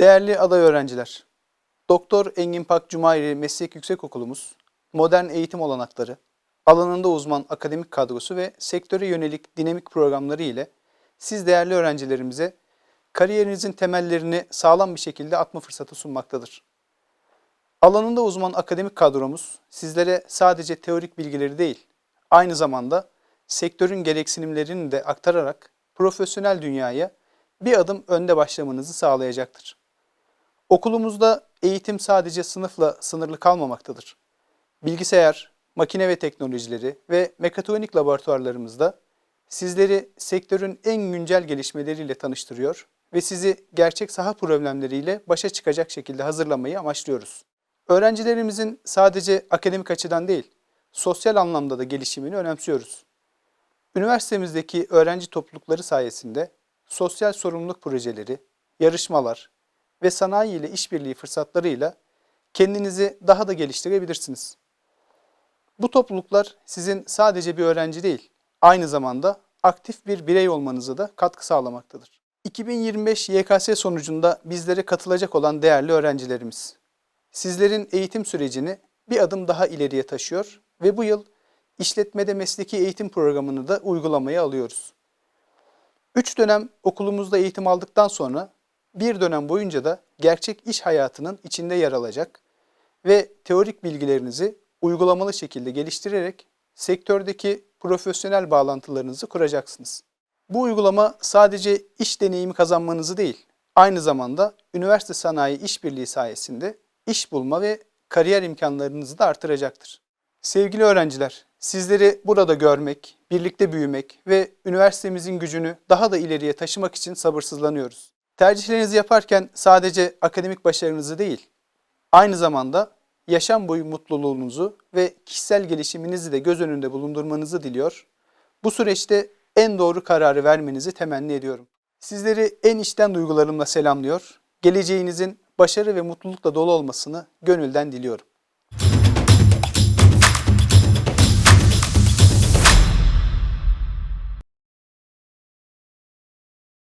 Değerli aday öğrenciler, Doktor Engin Pak Cumayri Meslek Yüksekokulumuz, modern eğitim olanakları, alanında uzman akademik kadrosu ve sektöre yönelik dinamik programları ile siz değerli öğrencilerimize kariyerinizin temellerini sağlam bir şekilde atma fırsatı sunmaktadır. Alanında uzman akademik kadromuz sizlere sadece teorik bilgileri değil, aynı zamanda sektörün gereksinimlerini de aktararak profesyonel dünyaya bir adım önde başlamanızı sağlayacaktır. Okulumuzda eğitim sadece sınıfla sınırlı kalmamaktadır. Bilgisayar, makine ve teknolojileri ve mekatronik laboratuvarlarımızda sizleri sektörün en güncel gelişmeleriyle tanıştırıyor ve sizi gerçek saha problemleriyle başa çıkacak şekilde hazırlamayı amaçlıyoruz. Öğrencilerimizin sadece akademik açıdan değil, sosyal anlamda da gelişimini önemsiyoruz. Üniversitemizdeki öğrenci toplulukları sayesinde sosyal sorumluluk projeleri, yarışmalar ve sanayi ile işbirliği fırsatlarıyla kendinizi daha da geliştirebilirsiniz. Bu topluluklar sizin sadece bir öğrenci değil, aynı zamanda aktif bir birey olmanıza da katkı sağlamaktadır. 2025 YKS sonucunda bizlere katılacak olan değerli öğrencilerimiz, sizlerin eğitim sürecini bir adım daha ileriye taşıyor ve bu yıl işletmede mesleki eğitim programını da uygulamaya alıyoruz. 3 dönem okulumuzda eğitim aldıktan sonra bir dönem boyunca da gerçek iş hayatının içinde yer alacak ve teorik bilgilerinizi uygulamalı şekilde geliştirerek sektördeki profesyonel bağlantılarınızı kuracaksınız. Bu uygulama sadece iş deneyimi kazanmanızı değil, aynı zamanda üniversite sanayi işbirliği sayesinde iş bulma ve kariyer imkanlarınızı da artıracaktır. Sevgili öğrenciler, sizleri burada görmek, birlikte büyümek ve üniversitemizin gücünü daha da ileriye taşımak için sabırsızlanıyoruz. Tercihlerinizi yaparken sadece akademik başarınızı değil, aynı zamanda yaşam boyu mutluluğunuzu ve kişisel gelişiminizi de göz önünde bulundurmanızı diliyor. Bu süreçte en doğru kararı vermenizi temenni ediyorum. Sizleri en içten duygularımla selamlıyor. Geleceğinizin başarı ve mutlulukla dolu olmasını gönülden diliyorum.